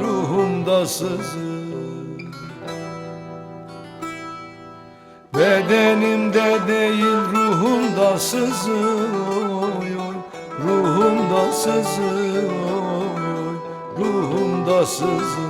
Ruhumda sızı Bedenimde değil ruhumda sızı oy oy Ruhumda sızı oy oy Ruhumda sızı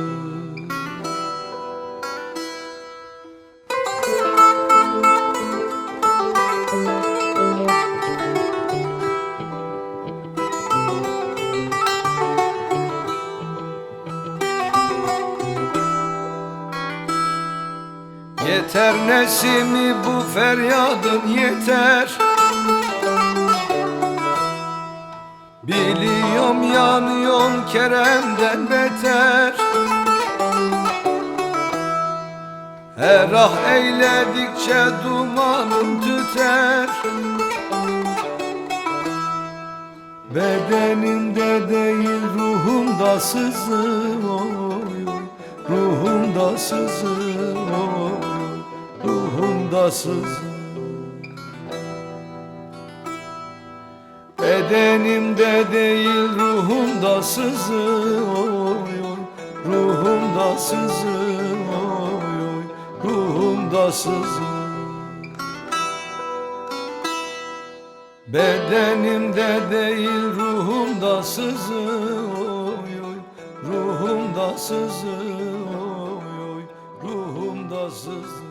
Yeter nesimi bu feryadın yeter. Biliyorum yanıyorsun Kerem'den beter. Her ah eyledikçe dumanım tüter. Bedenimde değil ruhumda sızı oy Ruhumda sızı oy sızı Bedenimde değil ruhumda sızı oy oy. Ruhumda sızı oy oy. Ruhumda sızı. Bedenimde değil ruhumda sızı oy oy. Ruhumda sızı oy oy. Ruhumda sızı